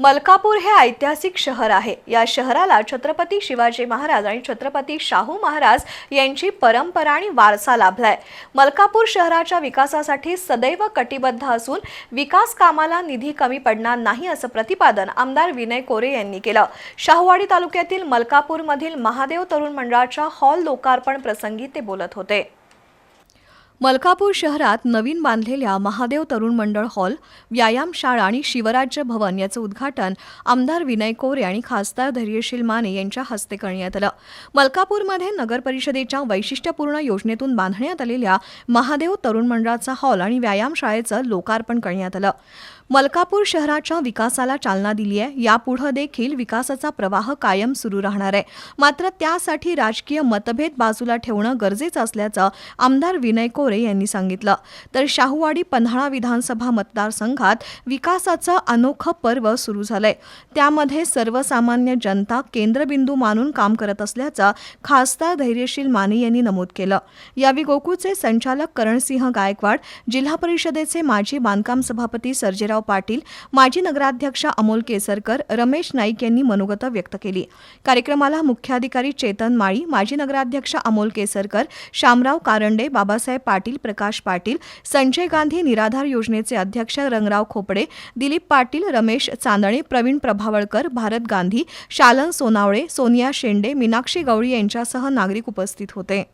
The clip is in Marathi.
मलकापूर हे ऐतिहासिक शहर आहे. या शहराला छत्रपती शिवाजी महाराज आणि छत्रपती शाहू महाराज यांची परंपरा आणि वारसा लाभलाय. मलकापूर शहराच्या विकासासाठी सदैव कटिबद्ध असून विकास कामाला निधी कमी पडणार नाही असं प्रतिपादन आमदार विनय कोरे यांनी केलं. शाहूवाडी तालुक्यातील मलकापूरमधील महादेव तरुण मंडळाच्या हॉल लोकार्पण प्रसंगी ते बोलत होते. मलकापूर शहरात नवीन बांधलेल्या महादेव तरुण मंडळ हॉल व्यायामशाळा आणि शिवराज्य भवन याचं उद्घाटन आमदार विनय कोरे आणि खासदार धैर्यशील माने यांच्या हस्ते करण्यात आलं. मलकापूरमध्ये नगर परिषदेच्या वैशिष्ट्यपूर्ण योजनेतून बांधण्यात आलेल्या महादेव तरुण मंडळाचा हॉल आणि व्यायामशाळेचं लोकार्पण करण्यात आलं. मलकापूर शहराच्या विकासाला चालना दिली आहे. यापुढे देखील विकासाचा प्रवाह कायम सुरू राहणार आहे. मात्र त्यासाठी राजकीय मतभेद बाजूला ठेवणं गरजेचं असल्याचं आमदार विनय कोरे यांनी सांगितलं. तर शाहूवाडी पन्हाळा विधानसभा मतदारसंघात विकासाचं अनोखं पर्व सुरू झालंय. त्यामध्ये सर्वसामान्य जनता केंद्रबिंदू मानून काम करत असल्याचं खासदार धैर्यशील माने यांनी नमूद केलं. यावेळी गोकुळचे संचालक करणसिंह गायकवाड जिल्हा परिषदेचे माजी बांधकाम सभापती सर्जेराव पाटील माजी नगराध्यक्ष अमोल केसरकर रमेश नाईक यांनी मनोगत व्यक्त केली. कार्यक्रमाला मुख्याधिकारी चेतन माळी माजी नगराध्यक्ष अमोल केसरकर शामराव कारंडे बाबासाहेब पाटील प्रकाश पाटील संजय गांधी निराधार योजनेचे अध्यक्ष रंगराव खोपडे दिलीप पाटील रमेश चांदणे प्रवीण प्रभावळकर भारत गांधी शालन सोनावळे सोनिया शेंडे मीनाक्षी गवळी यांच्यासह नागरिक उपस्थित होते.